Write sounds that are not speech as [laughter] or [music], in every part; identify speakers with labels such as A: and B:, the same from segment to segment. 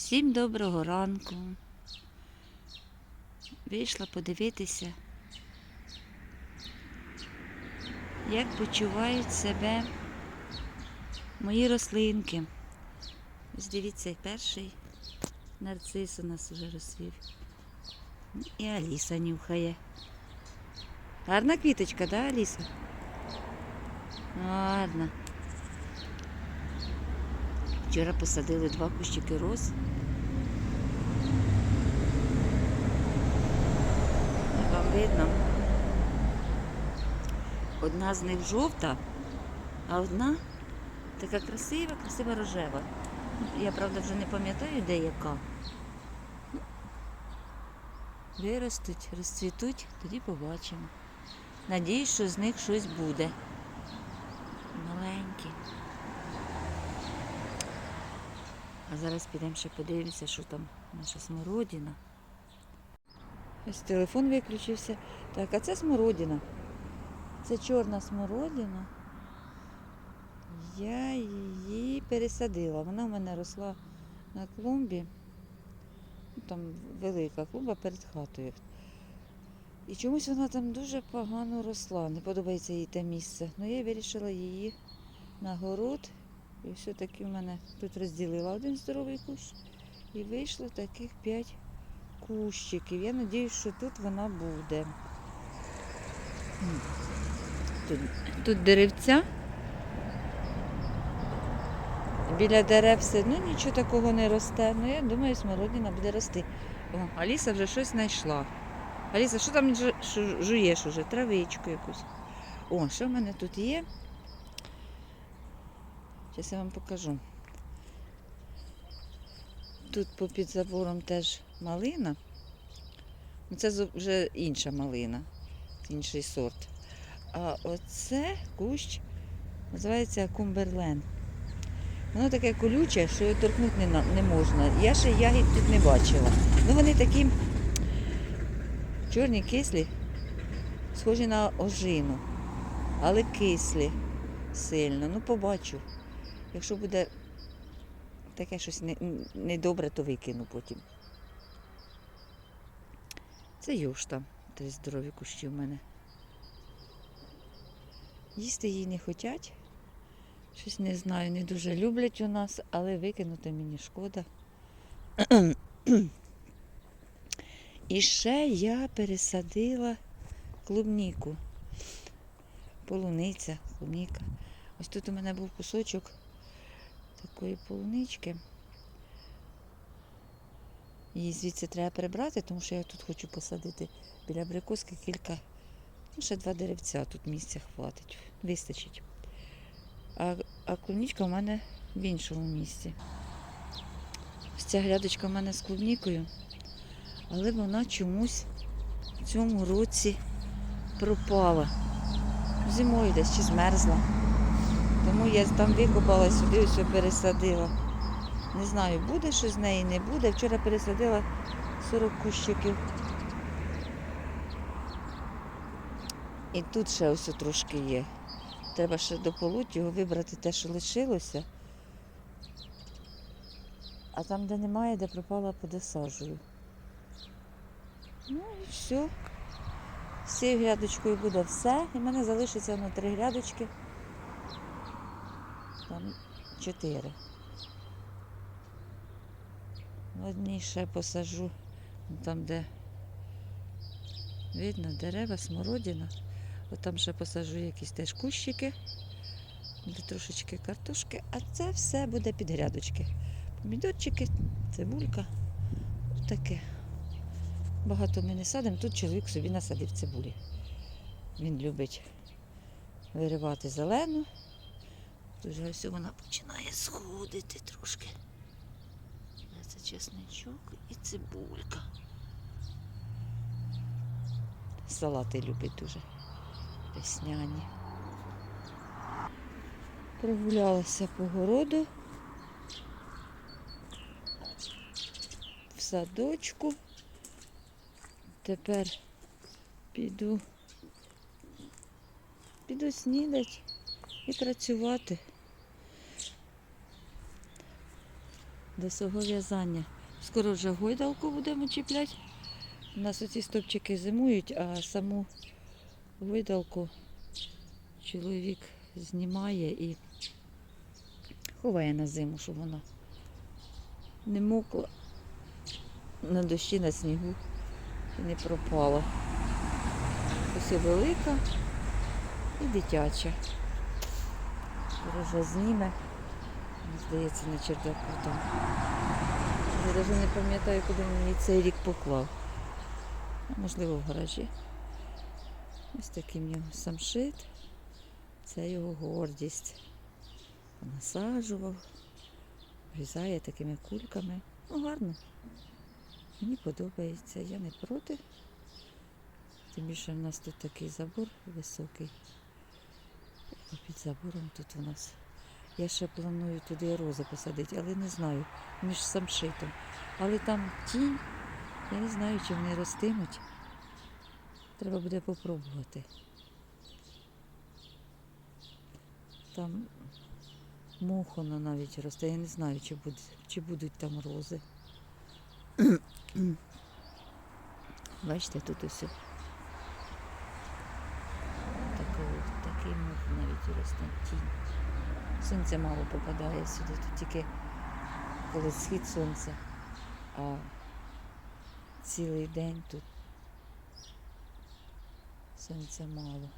A: Всім доброго ранку. Вийшла подивитися, як почувають себе мої рослинки. Ось дивіться, перший нарцис у нас вже розсвів. І Аліса нюхає. Гарна квіточка, да, Аліса? Гарна. Вчора посадили два кущики роз. Вам видно. Одна з них жовта, а одна така красива, красива рожева. Я, правда, вже не пам'ятаю, де яка. Виростуть, розцвітуть, тоді побачимо. Надіюсь, що з них щось буде. Маленькі. А зараз підемо ще подивимося, що там наша смородина. Ось телефон виключився. Так, а це смородина. Це чорна смородина. Я її пересадила. Вона в мене росла на клумбі. Ну, Там велика клумба перед хатою. І чомусь вона там дуже погано росла. Не подобається їй те місце. Ну я вирішила її на город і все-таки в мене тут розділила один здоровий кущ і вийшло таких п'ять кущиків. Я сподіваюся, що тут вона буде. Тут, тут деревця. Біля дерев все одно нічого такого не росте. Ну я думаю, смородина буде рости. О, Аліса вже щось знайшла. Аліса, що там жуєш уже? Травичку якусь. О, що в мене тут є? Зараз я вам покажу. Тут попід забором теж малина. Ну, Це вже інша малина, інший сорт. А оце кущ називається Кумберлен. Воно таке колюче, що його торкнути не, можна. Я ще ягід тут не бачила. Ну вони такі чорні кислі, схожі на ожину, але кислі сильно. Ну, побачу. Якщо буде таке щось недобре, то викину потім. Це юшта. Три здорові кущі в мене. Їсти її не хочуть. Щось не знаю, не дуже люблять у нас, але викинути мені шкода. І ще я пересадила клубніку. Полуниця, клубніка. Ось тут у мене був кусочок такої полунички. Її звідси треба прибрати, тому що я тут хочу посадити біля абрикоски кілька, ну ще два деревця, тут місця хватить, вистачить. А, а клубничка у мене в іншому місці. Ось ця грядочка в мене з клубнікою, але вона чомусь в цьому році пропала. Зимою десь чи змерзла. Тому я там викопала сюди, ось пересадила. Не знаю, буде щось з неї, не буде. Вчора пересадила 40 кущиків. І тут ще ось трошки є. Треба ще дополоть його, вибрати те, що лишилося. А там, де немає, де пропала, подосаджую. Ну і все. З цією грядочкою буде все. І в мене залишиться на три грядочки. Там чотири. В одній ще посажу, там, де видно дерева, смородина. От там ще посажу якісь теж кущики, буде трошечки картошки, а це все буде під грядочки. Помідорчики, цибулька. Таке. Багато ми не садимо. Тут чоловік собі насадив цибулі. Він любить виривати зелену. Вже ось вона починає сходити трошки. Це чесничок і цибулька. Салати любить дуже весняні. Прогулялася по городу. В садочку. Тепер піду, піду снідати і працювати. До свого в'язання. Скоро вже гойдалку будемо чіпляти. У нас оці стопчики зимують, а саму гойдалку чоловік знімає і ховає на зиму, щоб вона не мокла на дощі, на снігу і не пропала. Ось і велика і дитяча. Вже зніме. Здається, на чердаку там. Я навіть не пам'ятаю, куди він її цей рік поклав. А, Можливо, в гаражі. Ось таким його самшит. Це його гордість. Насаджував, врізає такими кульками. Ну, гарно. Мені подобається, я не проти. Тим більше в нас тут такий забор високий. А під забором тут у нас. Я ще планую туди рози посадити, але не знаю, між самшитом. Але там тінь, я не знаю, чи вони ростимуть. Треба буде попробувати. Там мохоно навіть росте. Я не знаю, чи, буде, чи будуть там рози. [clears throat] Бачите, тут ось такий, такий мох навіть росте тінь. Сонце мало попадає сюди, тут тільки коли схід сонця, а цілий день тут сонця мало.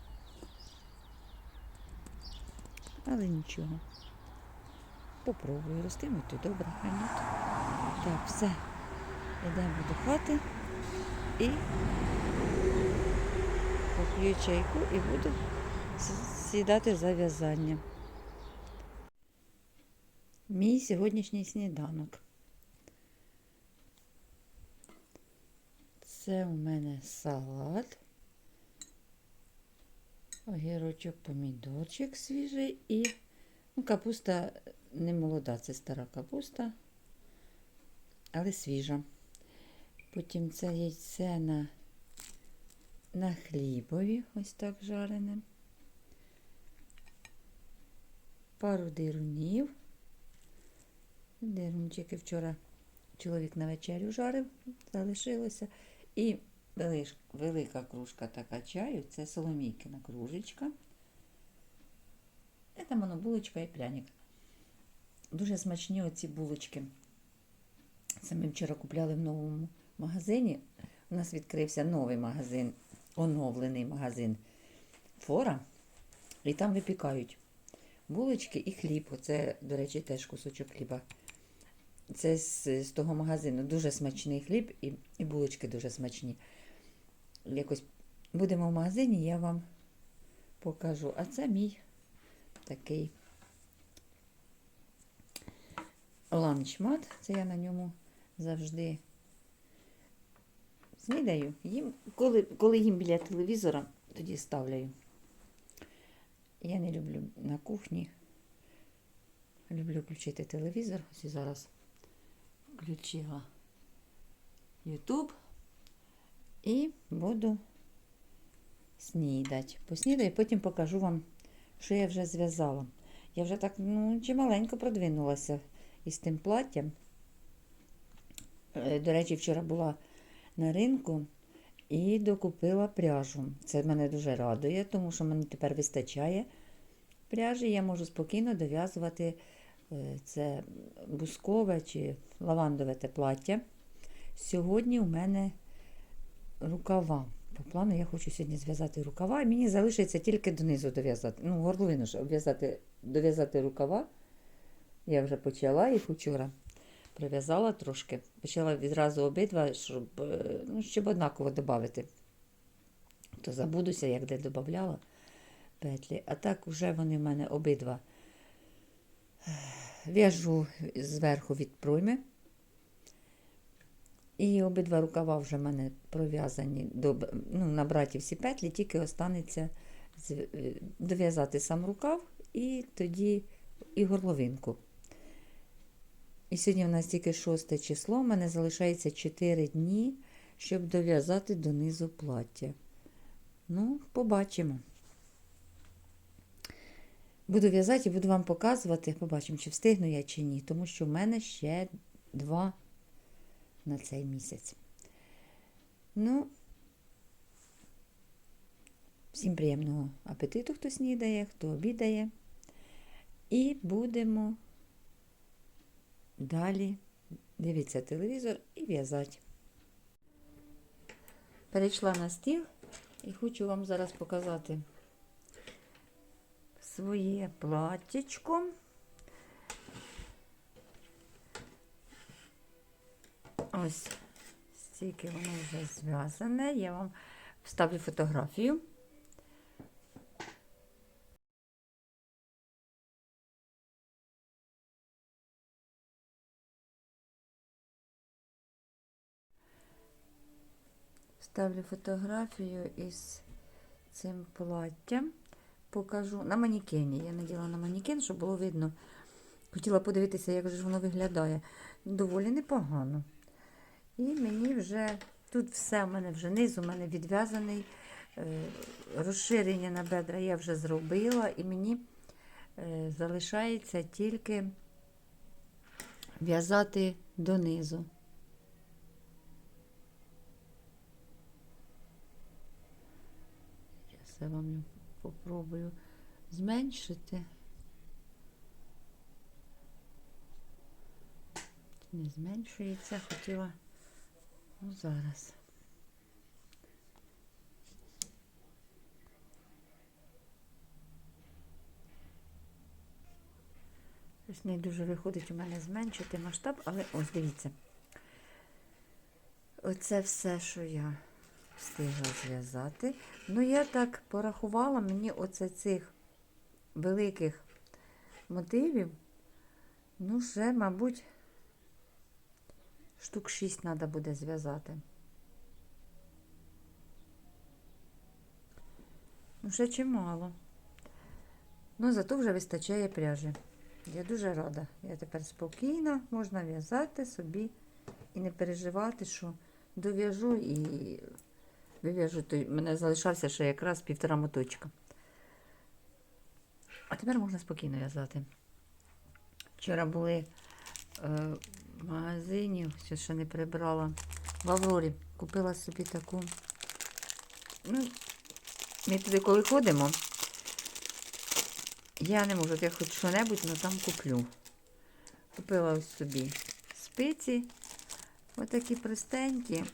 A: Але нічого. Попробую ростимуть, то добре, а ні. Так, все. Йдемо до хати і поп'ю чайку і буду сідати за в'язання. Мій сьогоднішній сніданок. Це у мене салат, огірочок, помідорчик свіжий і ну, капуста не молода, це стара капуста, але свіжа. Потім це яйце на, на хлібові, ось так жарене. Пару дирунів. Дирунчики вчора чоловік на вечерю жарив, залишилося. І велика кружка така чаю, це соломійкина кружечка. Там воно булочка і пряник. Дуже смачні оці булочки. Це ми вчора купляли в новому магазині. У нас відкрився новий магазин, оновлений магазин Фора. І там випікають булочки і хліб. Оце, до речі, теж кусочок хліба. Це з, з того магазину. Дуже смачний хліб і, і булочки дуже смачні. Якось будемо в магазині, я вам покажу. А це мій такий ланчмат. Це я на ньому завжди снідаю. Їм, коли, коли їм біля телевізора, тоді ставляю. Я не люблю на кухні. Люблю включити телевізор. Ось і зараз включила YouTube і буду снідати. Поснідаю, потім покажу вам, що я вже зв'язала. Я вже так ну, чималенько продвинулася із тим платтям. Е, До речі, вчора була на ринку і докупила пряжу. Це мене дуже радує, тому що мені тепер вистачає пряжі. Я можу спокійно дов'язувати це бускове чи лавандове те плаття. Сьогодні у мене рукава. По плану я хочу сьогодні зв'язати рукава, і мені залишиться тільки донизу дов'язати. Ну, горловину ж обв'язати, дов'язати рукава. Я вже почала їх вчора. Прив'язала трошки. Почала відразу обидва, щоб, е, ну, щоб однаково додати. То забудуся, як де додавала петлі. А так вже вони в мене обидва. В'яжу зверху від пройми. І обидва рукава вже в мене пров'язані до, ну, набраті всі петлі, тільки останеться е, дов'язати сам рукав і тоді і горловинку. І сьогодні в нас тільки 6 число, в мене залишається 4 дні, щоб дов'язати донизу плаття. Ну, побачимо. Буду в'язати і буду вам показувати, побачимо, чи встигну я чи ні, тому що в мене ще два на цей місяць. Ну, всім приємного апетиту, хто снідає, хто обідає. І будемо далі дивитися телевізор і в'язати. Перейшла на стіл і хочу вам зараз показати своє платтячко. Ось стільки воно вже зв'язане. Я вам вставлю фотографію. Ставлю фотографію із цим платтям. Покажу на манекені. Я наділа на манекен, щоб було видно. Хотіла подивитися, як же воно виглядає. Доволі непогано. І мені вже тут все в мене вже низ у мене відв'язаний. Е, Розширення на бедра я вже зробила, і мені е, залишається тільки в'язати донизу. Я вам попробую зменшити. Не зменшується, хотіла. Ну, зараз. Ось не дуже виходить у мене зменшити масштаб, але ось дивіться. Оце все, що я встигла зв'язати. Ну, я так порахувала, мені оце цих великих мотивів, ну, ще, мабуть, штук 6 треба буде зв'язати. Ну, ще чимало. Ну, зато вже вистачає пряжі. Я дуже рада. Я тепер спокійна, можна в'язати собі і не переживати, що дов'яжу і вив'яжу. той. Мене залишався ще якраз півтора моточка. А тепер можна спокійно в'язати. Вчора були е, в магазині, ще, ще не прибрала. В Аврорі купила собі таку. Ну, ми туди коли ходимо. Я не можу, я хоч що-небудь, але там куплю. Купила ось собі спиці. Отакі простенькі.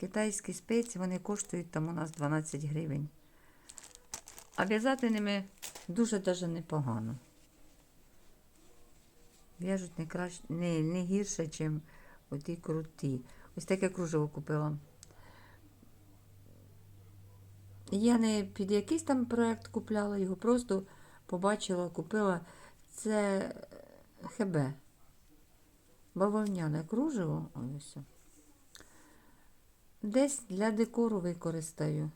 A: Китайські спиці, вони коштують там у нас 12 гривень. А в'язати ними дуже даже непогано. В'яжуть не краще, не, не гірше, ніж оті круті. Ось таке кружево купила. Я не під якийсь там проект купляла його, просто побачила, купила це ХБ. Бавовняне кружево. Ось. Десь для декору використаю.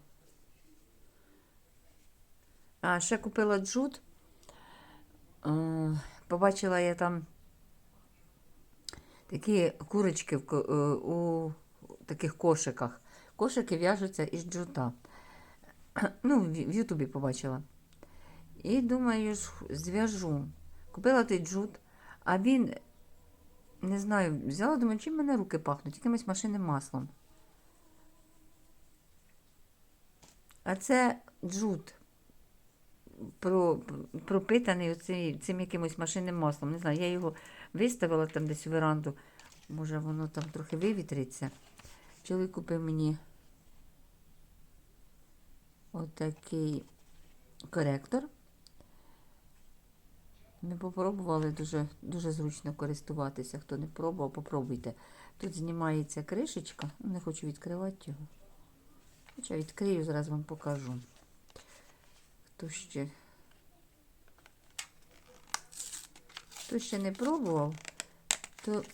A: А, ще купила джут. Е, Побачила я там такі курочки е, у таких кошиках. Кошики в'яжуться із джута. [clears throat] Ну, в Ютубі побачила. І думаю, зв'яжу. Купила той джут, а він, не знаю, взяла, думаю, чим мене руки пахнуть, якимось машинним маслом. А це джут про, пропитаний оцей, цим якимось машинним маслом. Не знаю, я його виставила там десь у веранду. Може, воно там трохи вивітриться. Чоловік купив мені отакий коректор. Ми попробували дуже, дуже зручно користуватися. Хто не пробував, попробуйте. Тут знімається кришечка, не хочу відкривати його. Хоча відкрию, зараз вам покажу. Хто ще, хто ще не пробував, то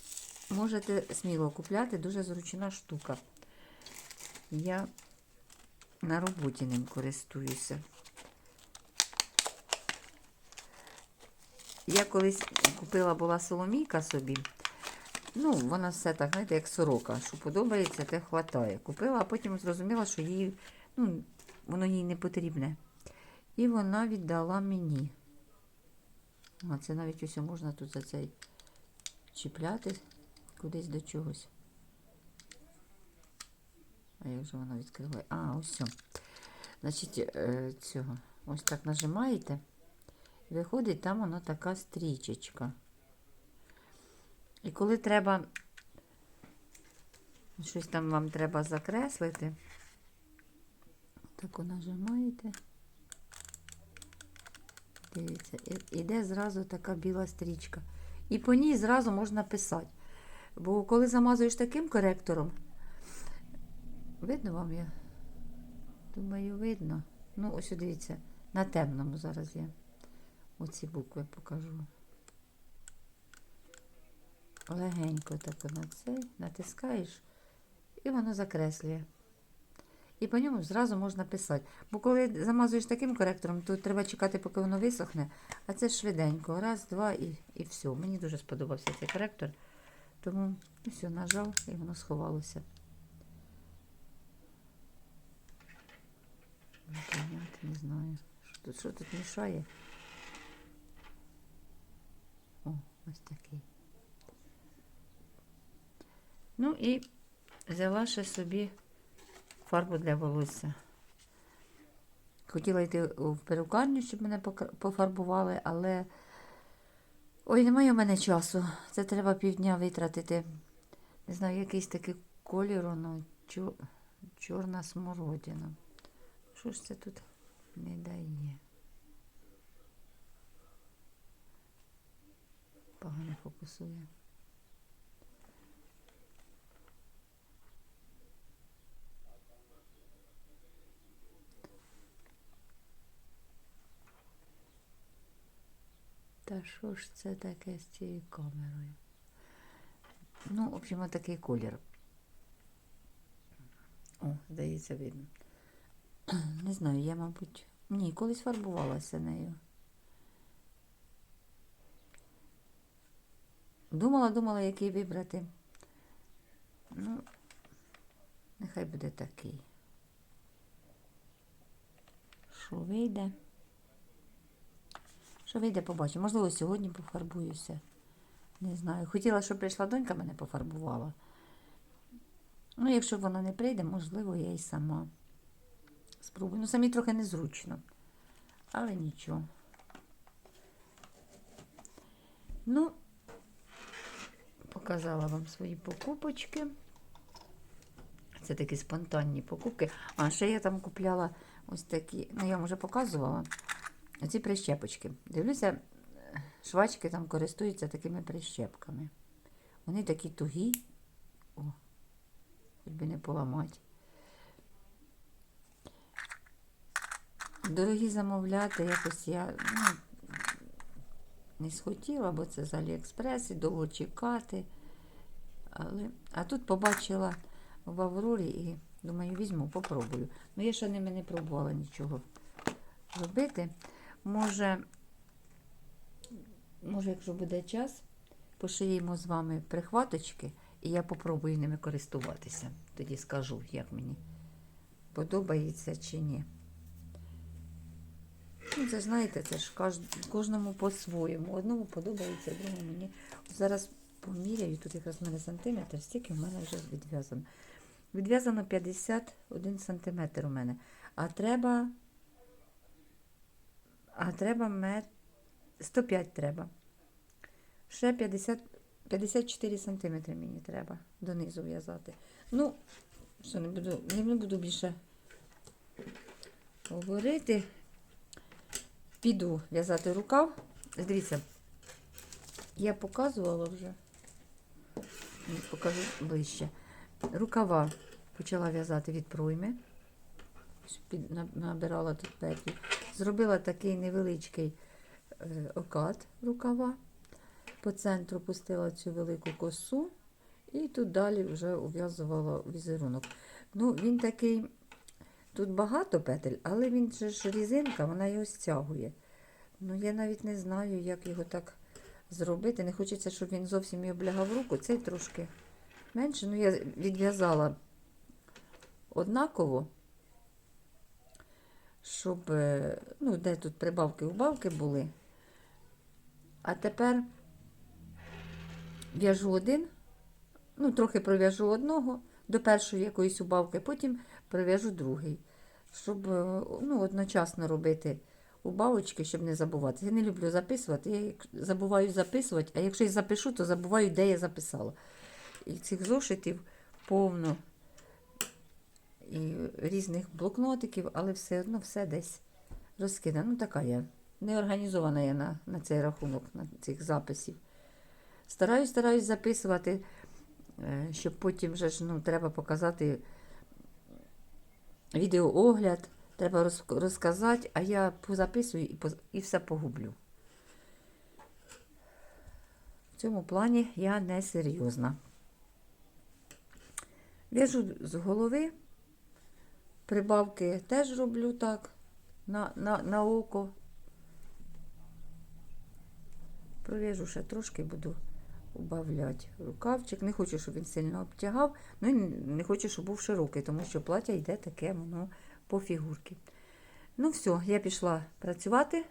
A: можете сміло купляти, дуже зручна штука. Я на роботі ним користуюся. Я колись купила була соломійка собі. Ну, вона все так, знаєте, як сорока. Що подобається, те хватає. Купила, а потім зрозуміла, що їй, ну, воно їй не потрібне. І вона віддала мені. А це навіть усе можна тут за цей чіпляти кудись до чогось. А як же воно відкриває? А, ось. Значить, е, цього. Ось так нажимаєте. Виходить, там воно така стрічечка. І коли треба, щось там вам треба закреслити, тако нажимаєте. Дивіться, іде зразу така біла стрічка. І по ній зразу можна писати. Бо коли замазуєш таким коректором, видно вам я? Думаю, видно. Ну, ось дивіться, на темному зараз я оці букви покажу. Легенько так на цей натискаєш, і воно закреслює. І по ньому зразу можна писати. Бо коли замазуєш таким коректором, то треба чекати, поки воно висохне. А це швиденько. Раз, два і, і все. Мені дуже сподобався цей коректор. Тому все, нажав і воно сховалося. Не знаю. Що тут, що тут мішає? О, ось такий. Ну і взяла ще собі фарбу для волосся. Хотіла йти в перукарню, щоб мене пофарбували, але ой, немає у мене часу. Це треба півдня витратити. Не знаю, якийсь такий колір, ну, чор... чорна смородина. Що ж це тут не дає? Погано фокусує. Та що ж це таке з цією камерою? Ну, в общем, такий колір. О, здається, видно. [clears throat] Не знаю, я, мабуть. Ні, колись фарбувалася нею. Думала, думала, який вибрати. Ну, нехай буде такий. Що вийде? Що вийде, побачимо. Можливо, сьогодні пофарбуюся. Не знаю. Хотіла, щоб прийшла донька, мене пофарбувала. Ну, якщо вона не прийде, можливо, я й сама спробую. Ну, самі трохи незручно. Але нічого. Ну, показала вам свої покупочки. Це такі спонтанні покупки. А ще я там купляла ось такі, ну я вам вже показувала. Оці прищепочки. Дивлюся, швачки там користуються такими прищепками. Вони такі тугі. О, хоч би не поламати. Дорогі замовляти, якось я ну, не схотіла, бо це з Аліекспрес і довго чекати. Але, а тут побачила в Аврорі і думаю, візьму, попробую. Ну, я ще ними не пробувала нічого робити. Може, може, якщо буде час, пошиємо з вами прихваточки, і я попробую ними користуватися. Тоді скажу, як мені подобається чи ні. Ну, це знаєте, це ж кожному по-своєму. Одному подобається, другому ні. Зараз поміряю, тут якраз в мене сантиметр, стільки в мене вже відв'язано. Відв'язано 51 сантиметр у мене. А треба. А треба мет... 105 треба. Ще 50, 54 сантиметри мені треба донизу в'язати. Ну, що не буду, не буду більше говорити. Піду в'язати рукав. Дивіться, я показувала вже. Покажу ближче. Рукава почала в'язати від пройми. Набирала тут петлі. Зробила такий невеличкий е, окат рукава. По центру пустила цю велику косу. І тут далі вже ув'язувала візерунок. Ну, він такий, тут багато петель, але він же ж різинка, вона його стягує. Ну, я навіть не знаю, як його так зробити. Не хочеться, щоб він зовсім і облягав руку. Цей трошки менше. Ну, я відв'язала однаково, щоб, е, ну, де тут прибавки-убавки були. А тепер в'яжу один, ну, трохи пров'яжу одного до першої якоїсь убавки, потім пров'яжу другий. Щоб е, ну, одночасно робити убавочки, щоб не забувати. Я не люблю записувати. Я забуваю записувати, а якщо і запишу, то забуваю, де я записала. І цих зошитів повно і різних блокнотиків, але все одно все десь розкидано. Ну, така я. Не організована я на, на цей рахунок, на цих записів. Стараюсь, стараюсь записувати, е, щоб потім вже ж, ну, треба показати відеоогляд, треба роз- розказати, а я позаписую і, і все погублю. В цьому плані я не серйозна. В'яжу з голови, прибавки теж роблю так, на, на, на око. Пров'яжу ще трошки, буду убавляти рукавчик. Не хочу, щоб він сильно обтягав, ну і не хочу, щоб був широкий, тому що плаття йде таке, воно по фігурці. Ну, все, я пішла працювати.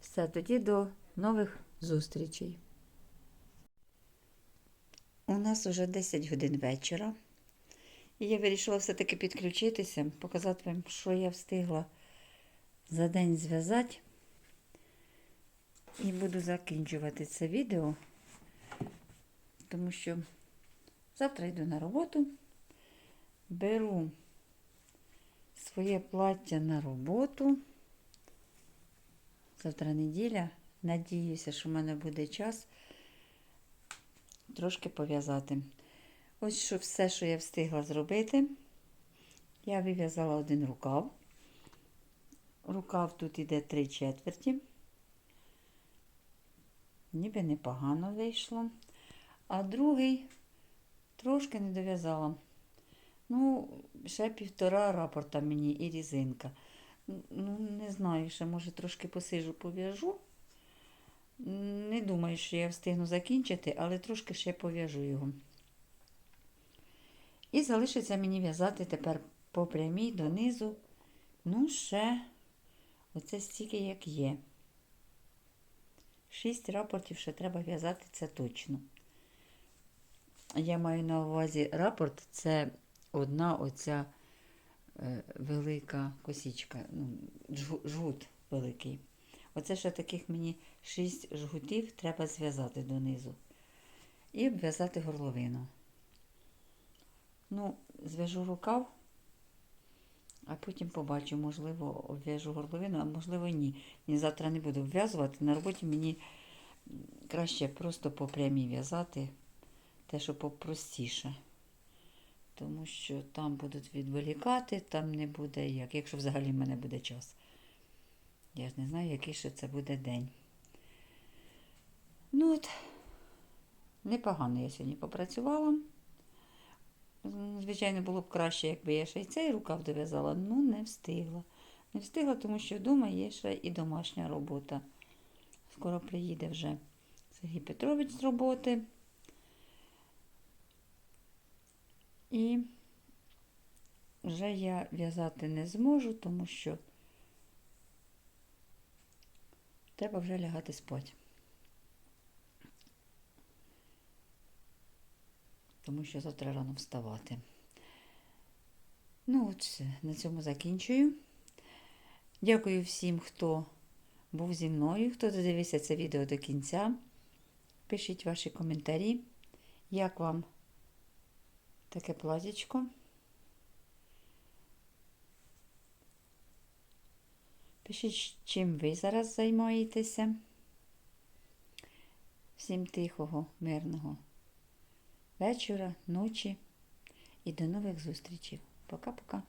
A: Все, тоді до нових зустрічей. У нас уже 10 годин вечора. І я вирішила все-таки підключитися, показати вам, що я встигла за день зв'язати. І буду закінчувати це відео, тому що завтра йду на роботу, беру своє плаття на роботу. Завтра неділя. Надіюся, що в мене буде час трошки пов'язати. Ось що все, що я встигла зробити. Я вив'язала один рукав. Рукав тут іде три четверті. Ніби непогано вийшло. А другий трошки не дов'язала. Ну, ще півтора рапорта мені і різинка. Ну, не знаю, ще може трошки посижу, пов'яжу. Не думаю, що я встигну закінчити, але трошки ще пов'яжу його. І залишиться мені в'язати тепер по прямій донизу. Ну, ще оце стільки, як є. Шість рапортів ще треба в'язати, це точно. Я маю на увазі рапорт це одна оця е, велика косічка, ну, жгут великий. Оце ще таких мені шість жгутів треба зв'язати донизу. І обв'язати горловину. Ну, зв'яжу рукав, а потім побачу, можливо, обв'яжу горловину, а можливо, ні. Ні, завтра не буду вв'язувати. На роботі мені краще просто по прямій в'язати, те, що попростіше. Тому що там будуть відволікати, там не буде як, якщо взагалі в мене буде час. Я ж не знаю, який ще це буде день. Ну от, непогано я сьогодні попрацювала. Звичайно, було б краще, якби я ще й цей рукав дов'язала, ну не встигла. Не встигла, тому що вдома є ще і домашня робота. Скоро приїде вже Сергій Петрович з роботи. І вже я в'язати не зможу, тому що треба вже лягати спати. Тому що завтра рано вставати. Ну, от все, на цьому закінчую. Дякую всім, хто був зі мною, хто додивився це відео до кінця. Пишіть ваші коментарі, як вам таке платічко. Пишіть, чим ви зараз займаєтеся. Всім тихого, мирного вечора, ночі і до нових зустрічей. Пока-пока.